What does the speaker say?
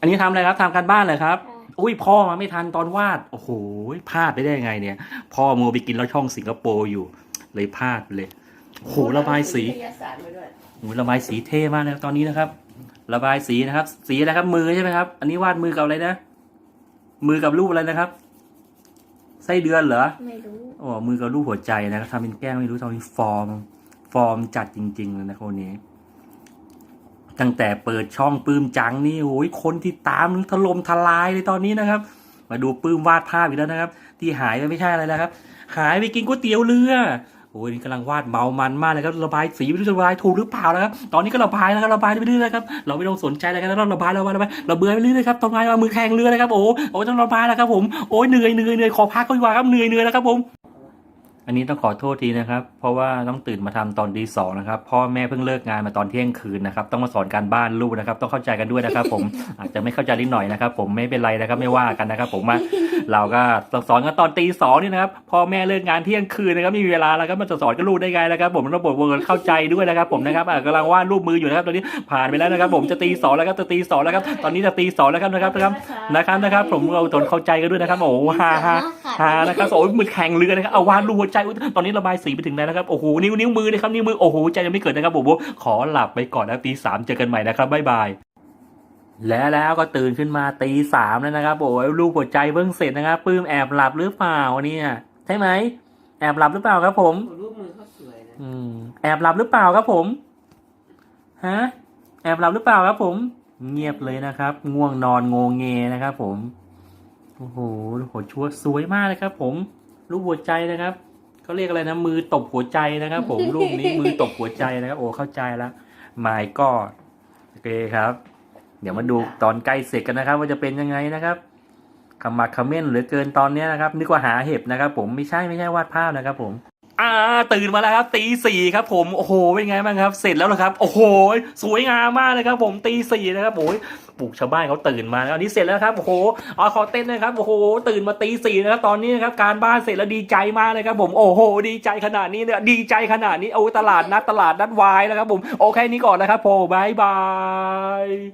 อันนี้ทำอะไรครับทำการบ้านเลยครับค่ะอุ้ยพ่อมาไม่ทันตอนวาด โอ้โหพลาดไปได้ยังไงเนี่ย พ่อมัวไปกินแล้วช่องสิงคโปร์อยู่ เลยพลาดไปเลยโอ้โหระบายสีวิทยาศาสตร์มาด้วยโอ้โหระบายสีเท่มากเลยครับตอนนี้นะครับ ระบายสีนะครับ สีอะไรครับ มือใช่ไหมครับ อันนี้วาดมือกับอะไรนะ มือกับรูปอะไรนะครับไส้เดือนเหรอไม่รู้อ๋อมือกับรูปหัวใจนะครับทำเป็นแก้วไม่รู้ทำเป็นฟอร์ม ฟอร์มจัดจริง ๆ เลยนะคนนี้ ตั้งแต่เปิดช่องปื้มจังนี่โอ้ยคนที่ตามถล่มทลายเลยตอนนี้นะครับ มาดูปื้มวาดภาพอีกแล้วนะครับ ที่หายไปไม่ใช่อะไรแล้วครับ หายไปกินก๋วยเตี๋ยวเรือโอ้ยนี่กำลังวาดเมามันมากเลยครับระบายสีไม่รู้จะระบายถูกหรือเปล่านะครับตอนนี้ก็ระบายนะครับระบายไปเรื่อยๆนะครับเราไม่ต้องสนใจอะไรกันแล้วเราระบายระบายระบายระเบือไปเรื่อยๆครับตรงไหนว่ามือแข็งเรือเลยครับโอ้โหโอ้ยต้องระบายแล้วครับผมโอ้ยเหนื่อยเหนื่อยเหนื่อยขอพักก็ดีกว่าครับเหนื่อยเหนื่อยแล้วครับผม อันนี้ต้องขอโทษทีนะครับ เพราะว่าต้องตื่นมาทำตอนตีสองนะครับ พ่อแม่เพิ่งเลิกงานมาตอนเที่ยงคืนนะครับ ต้องมาสอนการบ้านลูกนะครับ ต้องเข้าใจกันด้วยนะครับ ผมอาจจะไม่เข้าใจนิดหน่อยนะครับ ผมไม่เป็นไรนะครับ ไม่ว่ากันนะครับ ผมว่าเราก็ต้องสอนกันตอนตีสองนี่นะครับ พ่อแม่เลิกงานเที่ยงคืนนะครับไม่มีเวลาแล้วก็มาจะสอนกับลูกได้ไงนะครับ ผมระบบเวิร์เข้าใจด้วยนะครับ ผมนะครับอะกำลังวาดรูปมืออยู่นะครับ ตอนนี้ผ่านไปแล้วนะครับ ผมจะตีสองแล้วครับจะตีสองแล้วครับ ตอนนี้จะตีสองแล้วครับนะครับนะครับนะครับนะครับผมเราตนเข้าใจกันด้วยนะครับ โอ้โหฮ่าฮ่าฮานะครับโอ้ยมือแข่งเรือนะครับเอาวาดรูปหัวใจอุ๊ยตอนนี้ระบายสีไปถึงไหนนะครับโอ้โหนิ้วนิ้วมือเลยครับนิ้วมือโอ้โหใจยังไม่เกิดนะครับผมขอหลับไปก่อนนะตีสามเจอกันใหม่นะครับบ๊ายบายและแล้วก็ตื่นขึ้นมาตีสามแล้วนะครับโอ้ยรูปหัวใจเพิ่งเสร็จนะครับปื้มแอบหลับหรือเปล่าเนี่ยใช่ไหมแอบหลับหรือเปล่าครับ ผมรูปมือเขาสวยนะอืมแอบหลับหรือเปล่าครับผมฮะแอบหลับหรือเปล่าครับ ผม เงียบเลยนะครับ ง่วงนอนงงเงนะครับ ผมโอ้โหโหชัวสวยมากเลยครับ ผม รูปหัวใจนะครับ เขาเรียกอะไรนะมือตบหัวใจนะครับ ผมรูปนี้มือตบหัวใจนะครับโอ้เข้าใจแล้วหม่ก็โอเคครับ เดี๋ยวมาดูตอนใกล้เสร็จกันนะครับ ว่าจะเป็นยังไงนะครับขมักเขม้นเหลือเกินตอนนี้นะครับ นึกว่าหาเห็บนะครับ ผมไม่ใช่ไม่ใช่วาดภาพนะครับ ผม อ่าตื่นมาแล้วครับตีสี่ครับผมโอ้โหเป็นไงบ้างครับ เสร็จแล้วเหรอครับ โอ้โห สวยงามมากเลยครับ ผมตีสี่นะครับโอ้ยปลูกชาวบ้านเขาตื่นมาแล้วอันนี้เสร็จแล้วครับโอ้โหอ๋อขอเต้นนะครับโอ้โห ตื่นมาตีสี่นะครับตอนนี้นะครับการบ้านเสร็จแล้วดีใจมากเลยครับผมโอ้โห ดีใจขนาดนี้เนี่ยดีใจขนาดนี้โอ้ตลาดนัดตลาดนัดวายแล้วครับผมโอเคนี้ก่อนนะครับผมบายบาย